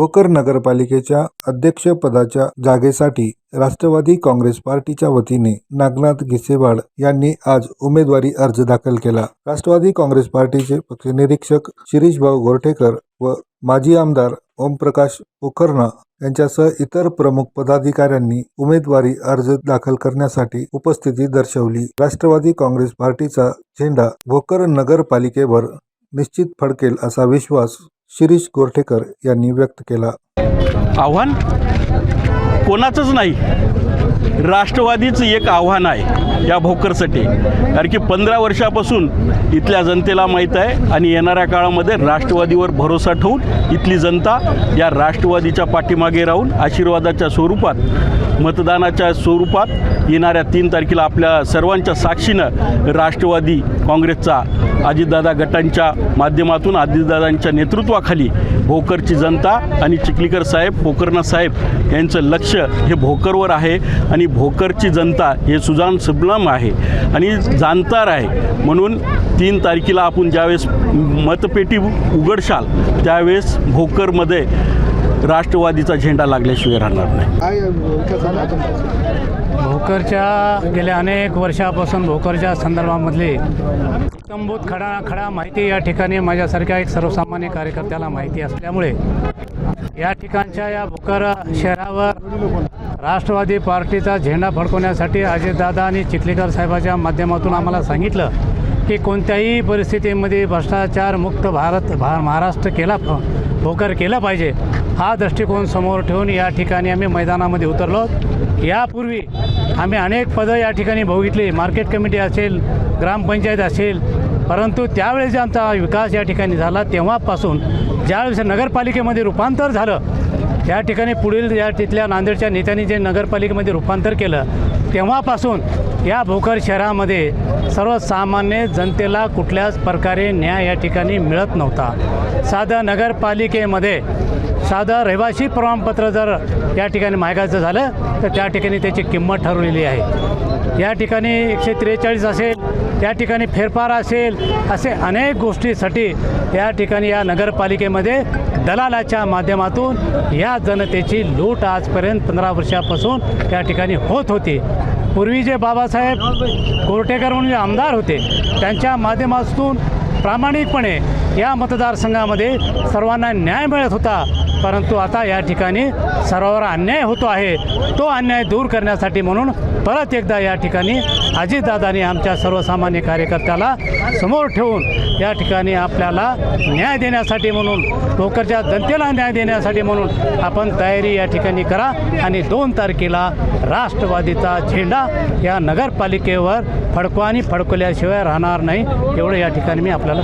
भोकर नगरपालिकेच्या अध्यक्षपदाच्या जागेसाठी राष्ट्रवादी काँग्रेस पार्टीच्या वतीने नागनाथ गिसेवाड यांनी आज उमेदवारी अर्ज दाखल केला. राष्ट्रवादी काँग्रेस पार्टीचे पक्षनिरीक्षक शिरीषभाऊ गोरठेकर व माजी आमदार ओमप्रकाश पोखरणा यांच्यासह इतर प्रमुख पदाधिकाऱ्यांनी उमेदवारी अर्ज दाखल करण्यासाठी उपस्थिती दर्शवली. राष्ट्रवादी काँग्रेस पार्टीचा झेंडा भोकर नगरपालिकेवर निश्चित फडकेल असा विश्वास शिरीष गोरठेकर यांनी व्यक्त केला. आव्हान कोणाचंच नाही. राष्ट्रवादीचं एक आव्हान आहे या भोकरसाठी कारण की पंधरा वर्षापासून इथल्या जनतेला माहीत आहे आणि येणाऱ्या काळामध्ये राष्ट्रवादीवर भरोसा ठेवून इथली जनता या राष्ट्रवादीच्या पाठीमागे राहून आशीर्वादाच्या स्वरूपात मतदानाच्या स्वरूपात येणाऱ्या तीन तारखेला आपल्या सर्वांच्या साक्षीनं राष्ट्रवादी काँग्रेसचा अजितदादा गटांच्या माध्यमातून अजितदादांच्या नेतृत्वाखाली भोकरची जनता आणि चिखलीकर साहेब भोकरना साहेब यांचं लक्ष हे भोकरवर आहे. आणि भोकरची जनता हे सुजान सुबलाम आहे आणि जाणकार आहे. म्हणून तीन तारखेला आपण ज्यावेळेस मतपेटी उघडशाल त्यावेळेस भोकरमध्ये राष्ट्रवादीचा झेंडा लागल्याशिवाय राहणार नाही. भोकरच्या गेल्या अनेक वर्षापासून भोकरच्या संदर्भामधली तंबूत खडा खडा माहिती या ठिकाणी माझ्यासारख्या एक सर्वसामान्य कार्यकर्त्याला माहिती असल्यामुळे या ठिकाणच्या या भोकर शहरावर राष्ट्रवादी पार्टीचा झेंडा फडकवण्यासाठी अजितदादा आणि चिखलीकर साहेबाच्या माध्यमातून आम्हाला सांगितलं की कोणत्याही परिस्थितीमध्ये भ्रष्टाचार मुक्त भारत भा महाराष्ट्र केला भोकर केला पाहिजे हा दृष्टिकोन समोर ठेवून या ठिकाणी आम्ही मैदानामध्ये उतरलो. यापूर्वी आम्ही अनेक पदं या ठिकाणी बघितली. मार्केट कमिटी असेल ग्रामपंचायत असेल परंतु त्यावेळेस जे आमचा विकास या ठिकाणी झाला तेव्हापासून ज्यावेळेस नगरपालिकेमध्ये रूपांतर झालं या ठिकाणी पुढील या तिथल्या नांदेडच्या नेत्यांनी जे नगरपालिकेमध्ये रूपांतर केलं तेव्हापासून या भोकर शहरामध्ये सर्वसामान्य जनतेला कुठल्याच प्रकारे न्याय या ठिकाणी मिळत नव्हता. साधं नगरपालिकेमध्ये साधं रहिवासी प्रमाणपत्र जर या ठिकाणी मागायचं झालं तर त्या ठिकाणी त्याची किंमत ठरवलेली आहे. या ठिकाणी एकशे त्रेचाळीस असेल त्या ठिकाणी फेरफार असेल असे अनेक गोष्टीसाठी या ठिकाणी या नगरपालिकेमध्ये दलालाच्या माध्यमातून या जनतेची लूट आजपर्यंत पंधरा वर्षापासून त्या ठिकाणी होत होती. पूर्वी जे बाबासाहेब कोर्टेकर म्हणून जे आमदार होते त्यांच्या माध्यमातून प्रामाणिकपणे या मतदारसंघामध्ये सर्वांना न्याय मिळत होता परंतु आता या ठिकाणी सर्वांवर अन्याय होतो आहे. तो अन्याय दूर करण्यासाठी म्हणून परत एकदा या ठिकाणी अजितदादांनी आमच्या सर्वसामान्य कार्यकर्त्याला समोर ठेवून या ठिकाणी आपल्याला न्याय देण्यासाठी म्हणून लोकरच्या जनतेला न्याय देण्यासाठी म्हणून आपण तयारी या ठिकाणी करा आणि दोन तारखेला राष्ट्रवादीचा झेंडा या नगरपालिकेवर फडकवा आणि फडकवल्याशिवाय राहणार नाही एवढं या ठिकाणी मी आपल्याला